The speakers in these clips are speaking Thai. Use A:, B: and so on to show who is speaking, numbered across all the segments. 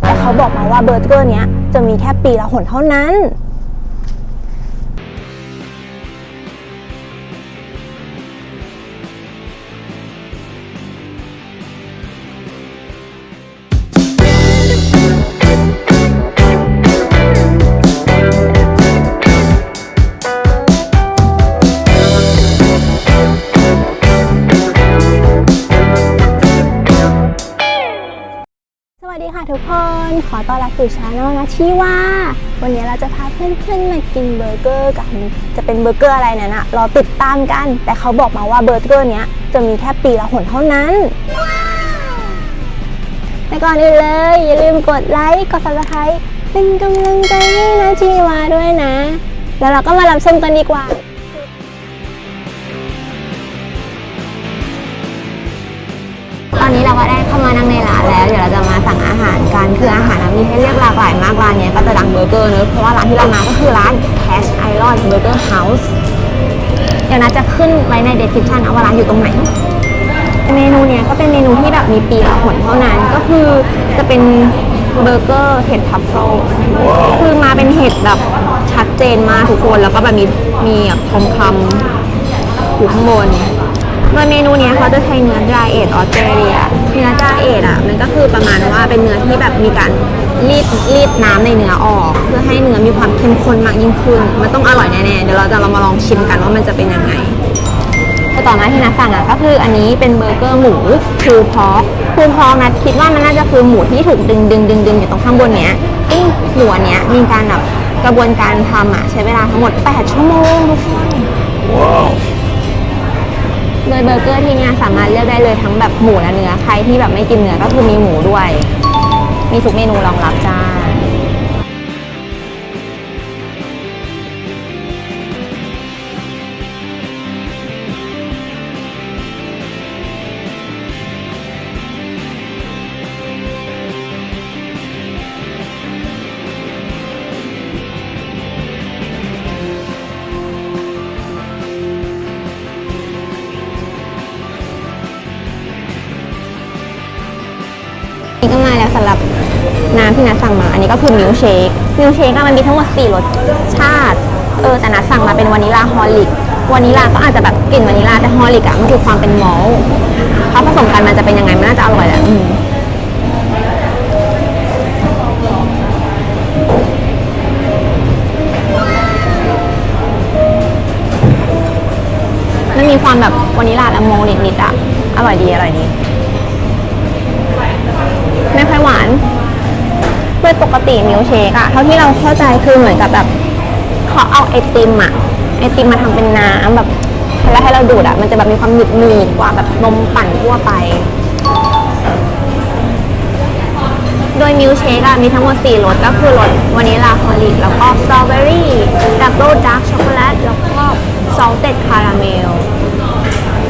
A: แต่เขาบอกมาว่าเบอร์เกอร์เนี้ยจะมีแค่ปีละหนเท่านั้น ค่ะทุกคน ขอต้อนรับสู่ชาแนลนะที่ว่า วันนี้เราจะพาเพื่อนๆมากินเบอร์เกอร์กัน จะเป็นเบอร์เกอร์อะไรนั้นอะรอติดตามกัน แต่เขาบอกมาว่าเบอร์เกอร์เนี้ยจะมีแค่ปีละหนเท่านั้นแต่ก่อนอื่นเลย อย่าลืมกดไลค์กด subscribe เป็นกำลังใจให้นะชีวาด้วยนะ แล้วเราก็มารับชมกันดีกว่า ได้เข้ามานั่งในร้านแล้ว เดี๋ยวเราจะมาสั่งอาหารกันคืออาหารมีให้เลือกหลากหลายมากร้านเนี้ยก็จะดังเบอร์เกอร์เนอะเพราะว่าร้านที่เรามาก็คือร้าน Cash Iron Burger House เดี๋ยวนะจะขึ้นไว้ใน description นะว่าร้านอยู่ตรงไหน เมนูเนี้ยก็เป็นเมนูที่แบบมีปีละหนเท่านั้นก็คือจะเป็นเบอร์เกอร์เห็ดทัฟเฟิลคือมาเป็นเห็ดแบบชัดเจนมากทุกคนแล้วก็แบบมีมีแบบทองคำอยู่ข้างบนโดยเมนูเนี้ยเขาจะใช้เนื้อ dry age ออสเตรเลีย นื้อ dry age อะมันก็คือประมาณว่าเป็นเนื้อที่แบบมีการรีดรีดน้ำในเนื้อออก เพื่อให้เนื้อมีความเข้มข้นมากยิ่งขึ้น มันต้องอร่อยแน่ๆเดี๋ยวเราจะเรามาลองชิมกันว่ามันจะเป็นยังไงต่อมาที่นัดสั่งอะก็คืออันนี้เป็นเบอร์เกอร์หมูพูพอกพูพอกนัดคิดว่ามันน่าจะคือหมูที่ถูกดึงดึงดึงดึงอยู่ตรงข้างบนเนี้ยซึ่งหมูอันเนี้ยมีการแบบกระบวนการทำอะใช้เวลาทั้งหมด 8 ชั่วโมงทุกคน โดยเบอร์เกอร์ที่เนี่ยสามารถเลือกได้เลยทั้งแบบหมูและเนื้อ ใครที่แบบไม่กินเนื้อก็คือมีหมูด้วย มีทุกเมนูรองรับจ้า น้ำที่นัดสั่งมา อันนี้ก็คือมิลค์เชค มิลค์เชคอะมันมีทั้งหมด 4 รสชาติ เออ แต่นัดสั่งมาเป็นวานิลาฮอลลิกวานิลาก็อาจจะแบบกลิ่นวานิลา แต่ฮอลลิกอะมันคือความเป็นมอลเขาผสมกันมันจะเป็นยังไง มันน่าจะอร่อยแหละอืมมันมีความแบบวานิลาและมอลนิดๆอะอร่อยดี อร่อยดี ไม่ค่อยหวาน โดยปกติมิลค์เชคอะเท่าที่เราเข้าใจคือเหมือนกับแบบเขาเอาไอติมอะไอติมมาทำเป็นน้ำแบบแล้วให้เราดูดอะมันจะแบบมีความหนึบหนืดกว่าแบบนมปั่นทั่วไป โดยมิลค์เชคอะมีทั้งหมด4รสก็คือรสวานิลาฮอลลิกแล้วก็สตรอเบอรี่ดับเบิลดาร์กช็อกโกแลตแล้วก็ซอลเต็ดคาราเมล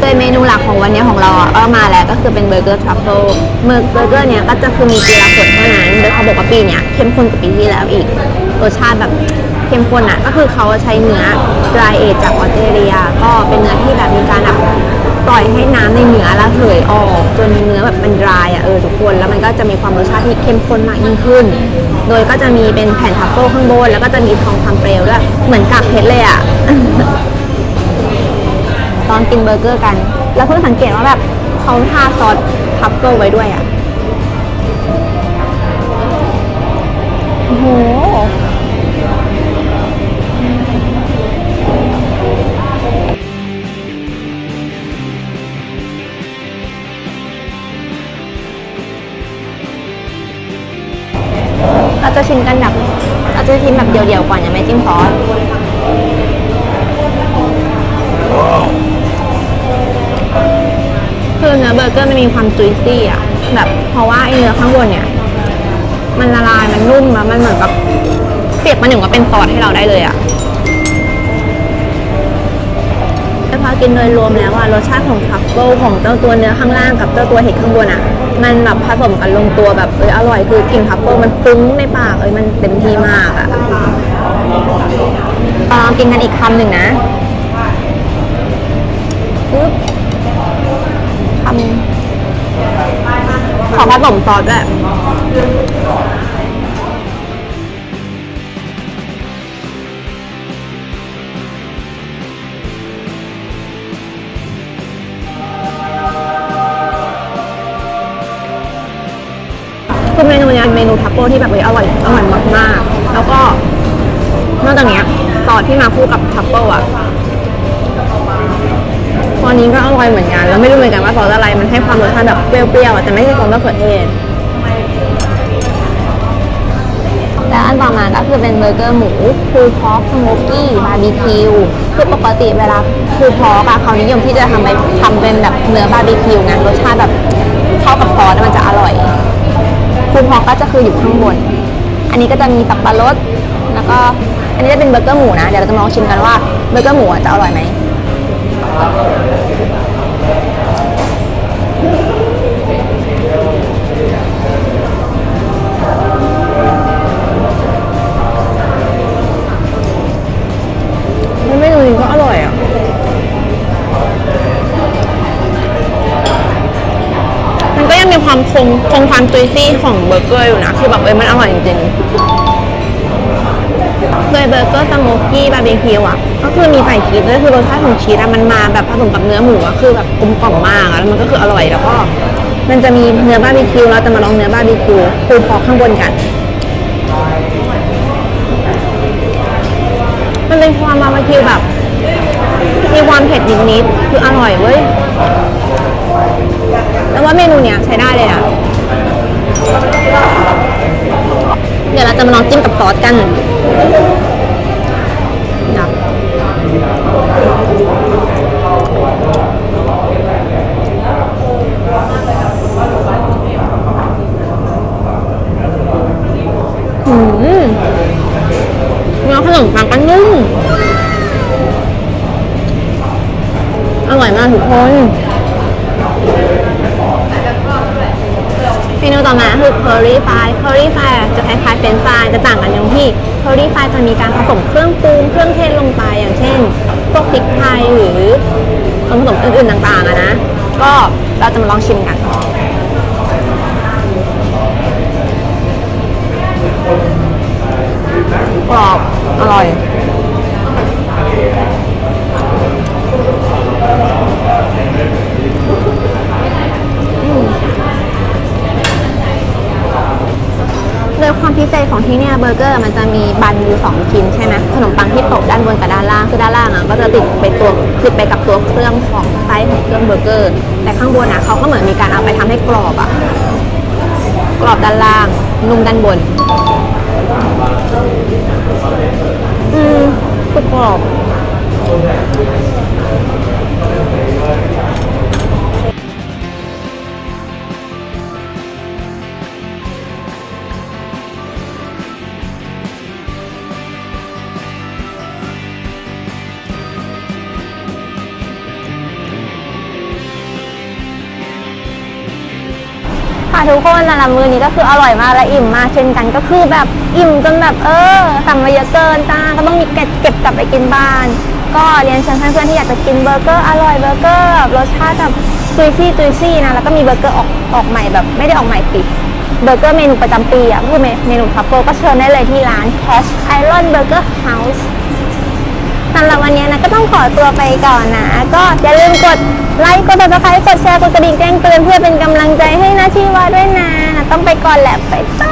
A: โดยเมนูหลักของวันนี้ของเราอะก็มาแล้วก็คือเป็นเบอร์เกอร์ทรัฟเฟิลเมื่อเบอร์เกอร์เนี้ยก็จะคือมีปีละขวดเท่านั้นโดยเขาบอกว่าปีเนี้ยเข้มข้นกว่าปีที่แล้วอีกรสชาติแบบเข้มข้นอะก็คือเขาใช้เนื้อ dry age จากออสเตรเลีย ก็เป็นเนื้อที่แบบมีการแบบปล่อยให้น้ำในเนื้อระเหยออกจนเนื้อแบบมัน dry อะเออทุกคนแล้วมันก็จะมีความรสชาติที่เข้มข้นมากยิ่งขึ้น โดยก็จะมีเป็นแผ่นทัฟเฟิลข้างบนแล้วก็จะมีทองคำเปลวด้วยเหมือนกากเพชรเลยอะ อนกินเบอร์เกอร์กัน แล้วเพิ่งสังเกตว่าแบบเขาทาซอสทัฟเฟิลไว้ด้วยอะโอ้โหเราจะชิมกันแบบเราจะชิมแบบเดียวๆก่อนยังไม่จิ้มซอส มีความจุยซี่อะแบบเพราะว่าไอเนื้อข้างบนเนี่ย มันละลายมันนุ่มแล้วมันเหมือนแบบเปรียบมันหนึ่งว่าเป็นซอสให้เราได้เลยอะแต่พอกินโดยรวมแล้วอะรสชาติของทรัฟเฟิลของเจ้าตัวเนื้อข้างล่างกับเจ้าตัวเห็ดข้างบนอะ มันแบบผสมกันลงตัวแบบเอออร่อยคือกลิ่นทรัฟเฟิลมันฟุ้งในปากเอ้ยมันเต็มที่มากอะลองกินกันอีกคำหนึ่งนะ ผสมซอสด้วยคือเมนูเนี้ยเมนูทัปโก้ที่แบบเอออร่อยอร่อยมากๆ แล้วก็นอกจากนี้ซอสที่มาคู่กับทัปโก้อะ อนนี้ก็อร่อยเหมือนกันแล้วไม่รู้เหมือนกันว่าซอสอะไรมันให้ความรสชาติแบบเปรี้ยวๆแต่ไม่ใช่ซอสมะเขือเทศแล้วอันต่อมาก็คือเป็นเบอร์เกอร์หมูพูลพอกสโมกี้บาร์บีคิวคือปกติเวลาพูลพอกอะเขานิยมที่จะทำไปทำเป็นแบบเนื้อบาร์บีคิวไงรสชาติแบบเข้ากับซอสมันจะอร่อยพูลพอกก็จะคืออยู่ข้างบน อันนี้ก็จะมีสับปะรดแล้วก็อันนี้จะเป็นเบอร์เกอร์หมูนะเดี๋ยวเราจะมาลองชิมกันว่าเบอร์เกอร์หมูจะอร่อยไหม ไม่รู้จริงก็อร่อยอะ มันก็ยังมีความคงคงความจุยซี่ของเบอร์เกอร์อยู่นะ คือแบบเอ้ยมันอร่อยจริงๆโดยเบอร์เกอร์สโมกกี้บาร์บีคิวอะ คือมีใส่ชีสด้วยคือรสชาติของชีสอะมันมาแบบผสมกับเนื้อหมูอะคือแบบกลมกล่อมมากอะแล้วมันก็คืออร่อยแล้วก็ มันจะมีเนื้อบาร์บีคิวเราจะมาลองเนื้อบาร์บีคิวปูพอข้างบนกัน มันเป็นความบาร์บีคิวแบบ มีความเผ็ดนิดๆคืออร่อยเว้ยแล้วว่าเมนูเนี้ยใช้ได้เลยนะเดี๋ยวเราจะมาลองจิ้มกับซอสกัน อืมเนื้อขนมปังก็นุ่มอร่อยมากทุกคนเมนูต่อมาคือ curry fry curry fry อะจะคล้ายๆเฟรนฟรายจะต่างกันตรงที่ curry fry จะมีการผสมเครื่องปรุงเครื่องเทศลงไปอย่างเช่น พวกพริกไทยหรือส่วนผสมอื่นๆต่างๆอะนะ ก็เราจะมาลองชิมกัน กรอบ อร่อย ของที่เนี่ยเบอร์เกอร์มันจะมีบันอยู่2ชิ้นใช่ไหมขนมปังที่ตกด้านบนกับด้านล่างคือด้านล่างอะก็จะติดไปตัวติดไปกับตัวเครื่องของไส้ของเครื่องเบอร์เกอร์ แต่ข้างบนอะเขาก็เหมือนมีการเอาไปทำให้กรอบอะกรอบด้านล่าง นุ่มด้านบน อืมคือกรอบ ทุกคนสำหรับมือนี้ก็คืออร่อยมากและอิ่มมากเช่นกันก็คือแบบอิ่มจนแบบเออสั่งมาเยอะเกินจ้าก็ต้องมีเก็บเก็บกลับไปกินบ้าน ก็เรียนเชิญเพื่อนๆที่อยากจะกินเบอร์เกอร์อร่อยเบอร์เกอร์รสชาติแบบจุยซี่จุยซี่นะแล้วก็มีเบอร์เกอร์ออกออกใหม่แบบไม่ได้ออกใหม่ปิดเบอร์เกอร์เมนูประจำปีอะก็คือเมนูทัฟเฟิลก็เชิญได้เลยที่ร้าน Cash Iron Burger House สำหรับวันนี้นะก็ต้องขอตัวไปก่อนนะ ก็อย่าลืมกดไลค์ กดติดตามกดแชร์ กดกระดิ่งแจ้งเตือนเพื่อเป็นกำลังใจให้นาชีวาด้วยนะ ต้องไปก่อนแหละไปต่อ